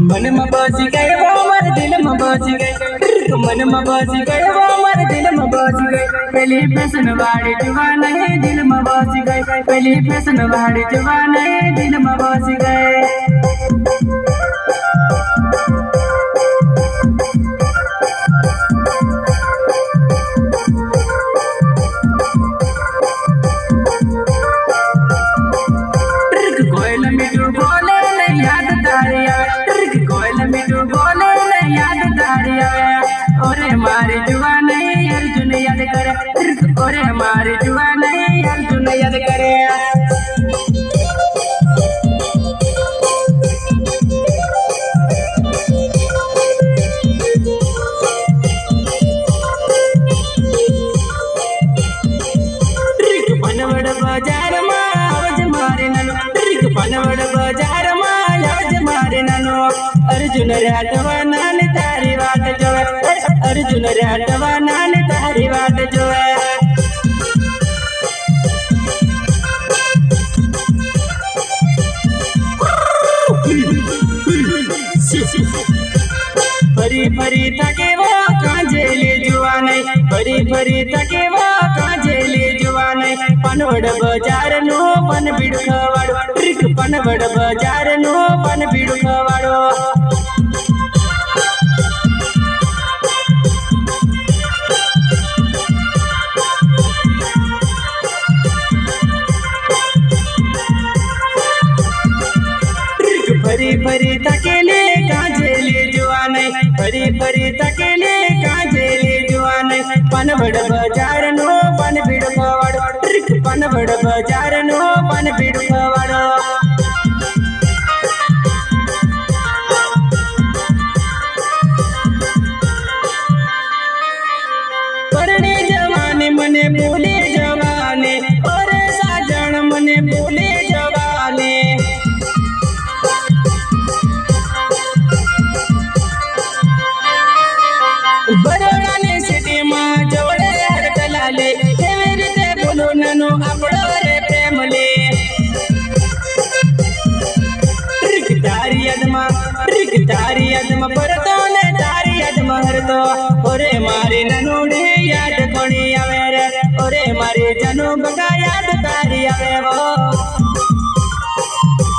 मन में गए वो मर दिल मबाजी गए मन मबाजी गए वो मर दिल में गए पहले फ़ैशन वाले जवान है दिल में गए पहले फ़ैशन वाले जवान है दिल मबाजी गए। और हमारे जवान अर्जुन याद कर। और हमारे जवान अर्जुन याद करे। बाज़ार माज मारे ननु पनवड़ बाज़ार माज मारे अर्जुन राघवन तारी बात जो अर्जुन राटवा नान तारी वाट जो है फरी फरी तके वो कांजे ले जुआन। फरी फरी तके वो कांजे ले जुआन। पनवड़ बाज़ार नो पन बिड़ खवाड़ो। ट्रिक पनवड़ बाज़ार नो पन बिड़ खवाड़ो। भरी भरी तकेले काजेले जुआने। भरी परी तकेले काजेले जुआने। पनबड़ बाज़ार नो पन बिड़ पवाड़। ट्रिक पनबड़ बाज़ार नो पन बिड़ पवाड़। વહરતો ઓરે મારી નનુડે યાદ કોણી આવે રે ઓરે મારી જનુ બગા યાદ તારી આવે વો